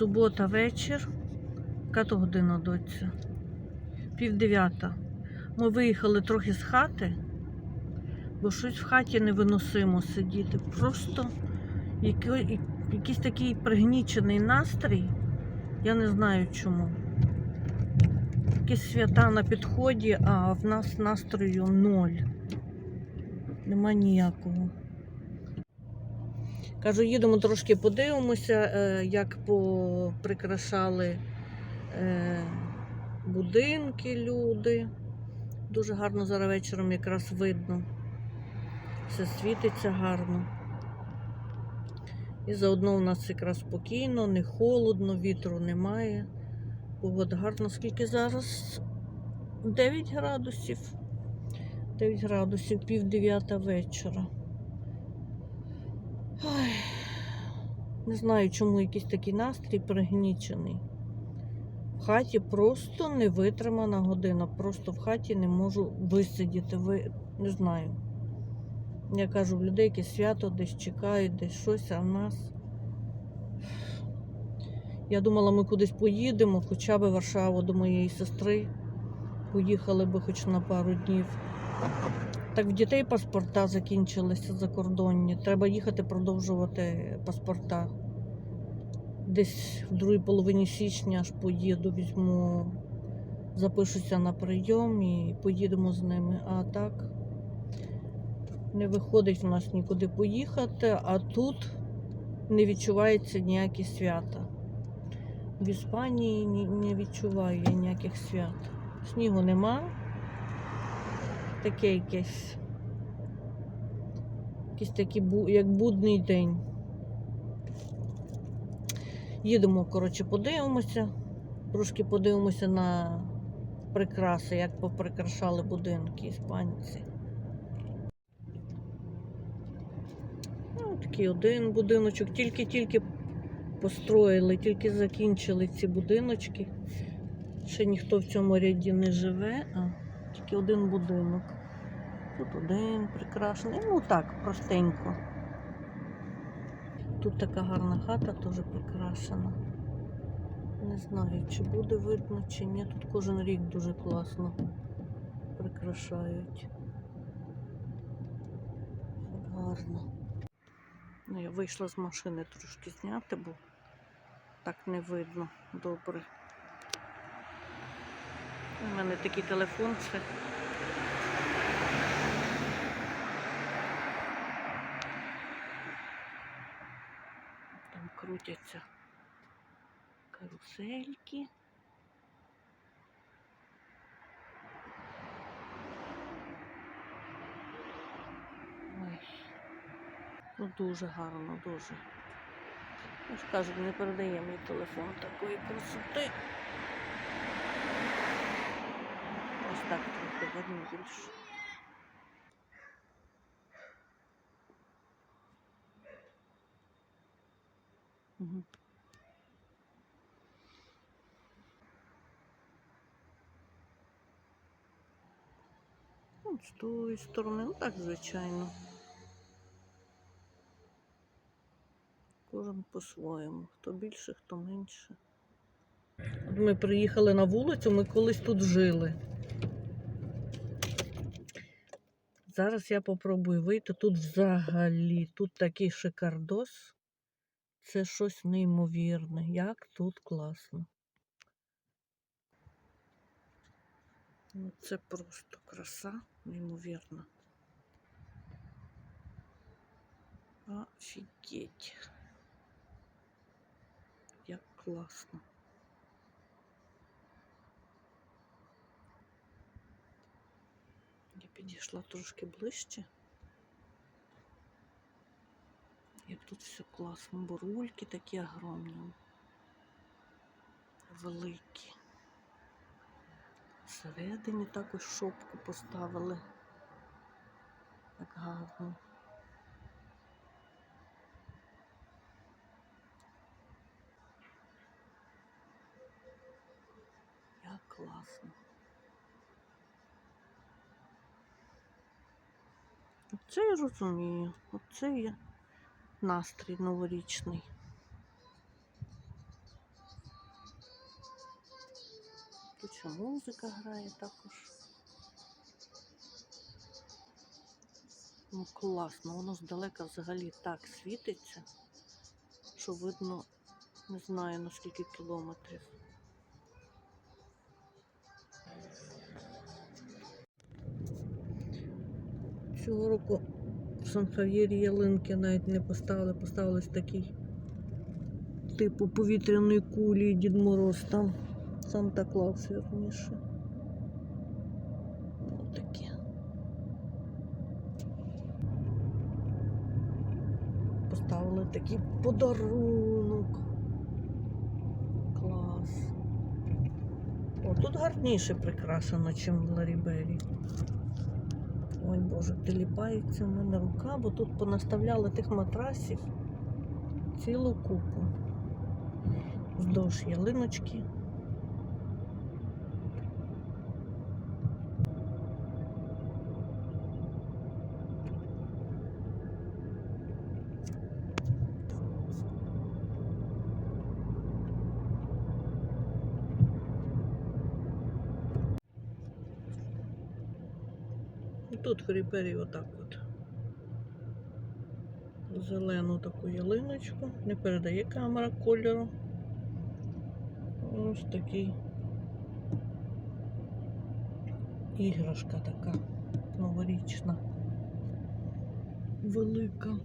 Субота вечір. Яка то година доця? Пів дев'ята. Ми виїхали трохи з хати, бо щось в хаті невиносимо сидіти. Просто якийсь такий пригнічений настрій. Я не знаю чому. Якісь свята на підході, а в нас настрою ноль. Нема ніякого. Кажу, їдемо трошки подивимося, е, як поприкрашали е, будинки люди. Дуже гарно зараз вечором якраз видно. Все світиться гарно. І заодно у нас якраз спокійно, не холодно, вітру немає. Погода гарна. Скільки зараз? 9 градусів. 9 градусів, пів дев'ята вечора. Ой, не знаю, чому якийсь такий настрій пригнічений. В хаті просто не витримана година. Просто в хаті не можу висидіти. Ви не знаю. Я кажу, в людей якесь свято десь чекають, десь щось, а в нас. Я думала, ми кудись поїдемо, хоча б в Варшаву до моєї сестри. Поїхали би хоч на пару днів. Так в дітей паспорта закінчилися закордонні. Треба їхати продовжувати паспорта. Десь в другій половині січня аж поїду, візьму, запишуся на прийом і поїдемо з ними. А так не виходить в нас нікуди поїхати, а тут не відчувається ніякі свята. В Іспанії не відчуваю я ніяких свят. Снігу нема. Таке якесь. Якийсь такий, як будний день. Їдемо, коротше, подивимося. Трошки подивимося на прикраси, як поприкрашали будинки іспанці. Ну, такий один будиночок. Тільки-тільки построїли, тільки закінчили ці будиночки. Ще ніхто в цьому ряді не живе, а тільки один будинок. Тут один прикрашений. Ну так, простенько. Тут така гарна хата теж прикрашена. Не знаю, чи буде видно, чи ні. Тут кожен рік дуже класно прикрашають. Гарно. Ну, я вийшла з машини трошки зняти, бо так не видно добре. У мене такий телефон це. Там крутяться карусельки. Ой. Ну дуже гарно, дуже. Я ж кажу, не передає мій телефон такої красоти. Ось так трохи видно більше. Угу. От з тої сторони, ну так, звичайно. Кожен по-своєму. Хто більше, хто менше. Ми приїхали на вулицю, ми колись тут жили. Зараз я попробую вийти. Тут взагалі, тут такий шикардос. Це щось неймовірне. Як тут класно. Ну, це просто краса, неймовірна. Офігеть. Як класно. Підійшла трошки ближче. Як тут все класно. Бурульки такі огромні. Великі. Всередині також шопку поставили. Так гарно. Як класно. Оце я розумію, оце є настрій новорічний. Тут ще музика грає також. Ну класно, воно здалека взагалі так світиться, що видно, не знаю на скільки кілометрів. Цього року в Сан-Хав'єрі ялинки навіть не поставили, поставились такий типу повітряної кулі Дід Мороз там. Санта Клаус, вірніше. Отаке. Поставили такий подарунок. Клас. О, тут гарніше прикрашено, ніж в Ларібері. Ой Боже, теліпається в мене рука, бо тут понаставляли тих матрасів цілу купу. Вздовж ялиночки. Тут в Рібері отак от. Зелену таку ялиночку. Не передає камера кольору. Ось такий. Іграшка така новорічна. Велика.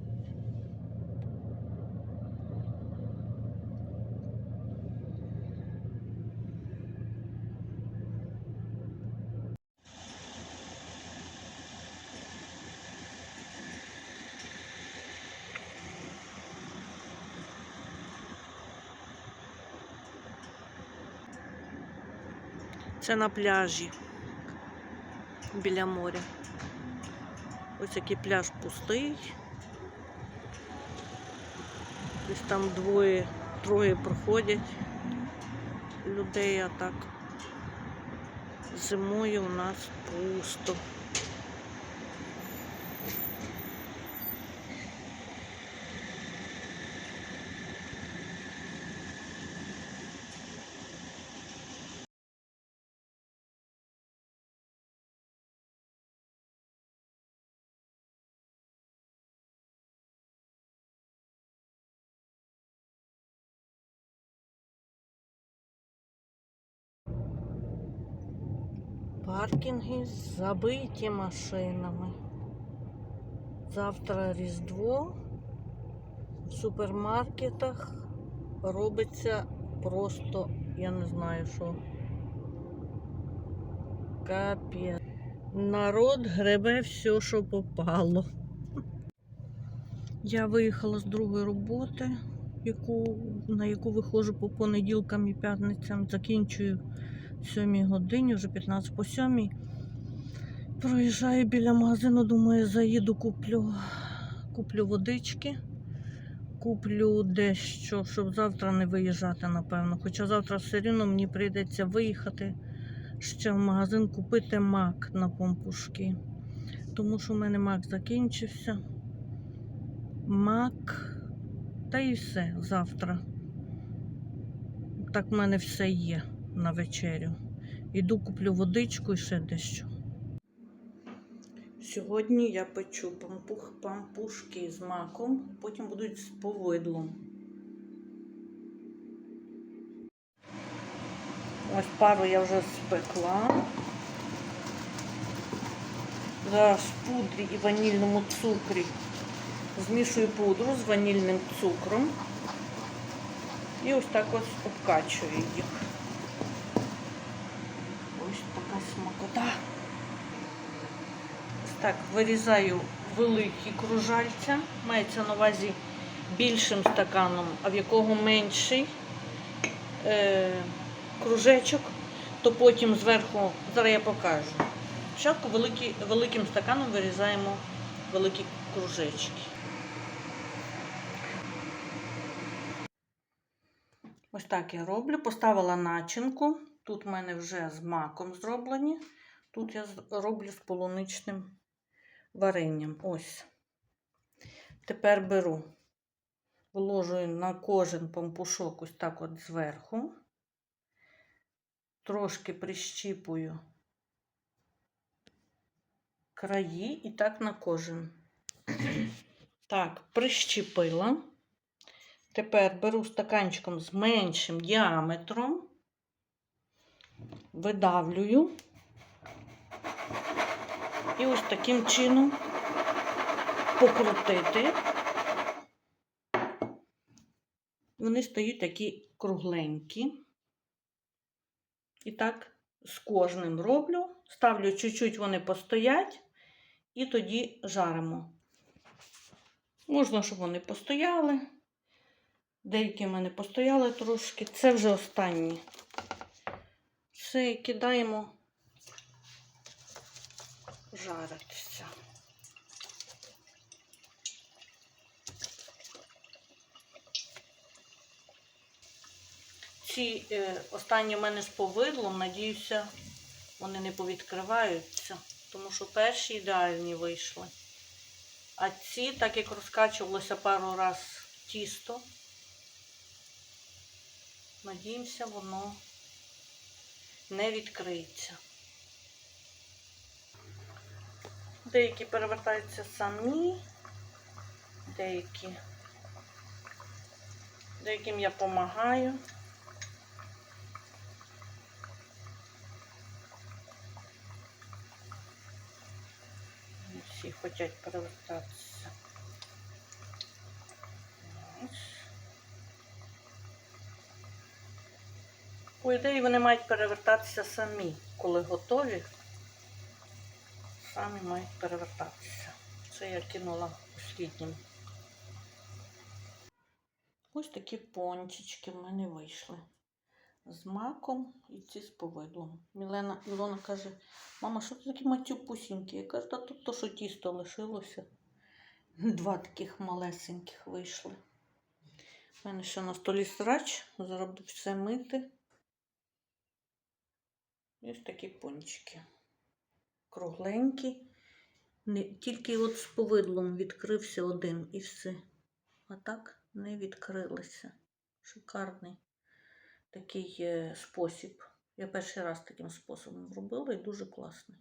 Це на пляжі біля моря. Ось який пляж пустий. Десь там двоє, троє проходять людей, а так зимою у нас пусто. Паркінги забиті машинами. Завтра Різдво в супермаркетах робиться просто, я не знаю що. Капець. Народ гребе все, що попало. Я виїхала з другої роботи, яку, на яку виходжу по понеділкам і п'ятницям. Закінчую 7 годині, вже 15 по 7. Проїжджаю біля магазину, думаю, заїду, куплю, куплю водички, куплю дещо, щоб завтра не виїжджати, напевно. Хоча завтра все рівно мені прийдеться виїхати ще в магазин купити мак на помпушки. Тому що в мене мак закінчився. Мак. Та і все завтра. Так в мене все є на вечерю. Іду куплю водичку і ще дещо. Сьогодні я печу пампух, пампушки з маком, потім будуть з повидлом. Ось пару я вже спекла. Зараз в пудрі і ванільному цукрі змішую пудру з ванільним цукром і ось так ось обкачую їх. Ось така смакота. Ось так вирізаю великі кружальця. Мається на увазі більшим стаканом, а в якого менший е, кружечок, то потім зверху, зараз я покажу. Спочатку великі, великим стаканом вирізаємо великі кружечки. Ось так я роблю. Поставила начинку. Тут в мене вже з маком зроблені. Тут я роблю з полуничним варенням. Ось. Тепер беру, вложую на кожен пампушок ось так от зверху. трошки прищіпую краї і так на кожен. Так, прищепила. Тепер беру стаканчиком з меншим діаметром, видавлюю. І ось таким чином покрутити. Вони стають такі кругленькі. І так з кожним роблю. Ставлю чуть-чуть вони постоять, і тоді жаримо. Можна, щоб вони постояли. Деякі в мене постояли трошки. Це вже останні. Все, кидаємо жаритися. Ці е, останні в мене з повидлом, надіюся, вони не повідкриваються, тому що перші ідеальні вийшли. А ці, так як розкачувалося пару раз тісто, надіємося, воно не відкриється. Деякі перевертаються самі, деякі, деяким я допомагаю. Всі хочуть перевертатися. По ідеї вони мають перевертатися самі, коли готові. Самі мають перевертатися. Це я кинула освітнім. Ось такі пончички в мене вийшли. З маком і ці з повидлом. Мілена Ілона каже, мама, що це такі матюпусінькі? Я кажу, та тут то, що тісто лишилося. Два таких малесеньких вийшли. У мене ще на столі срач, зараз все мити. І Ось такі пончики. Кругленькі. Тільки от з повидлом відкрився один і все. А так не відкрилися. Шикарний такий е, спосіб. Я перший раз таким способом робила і дуже класний.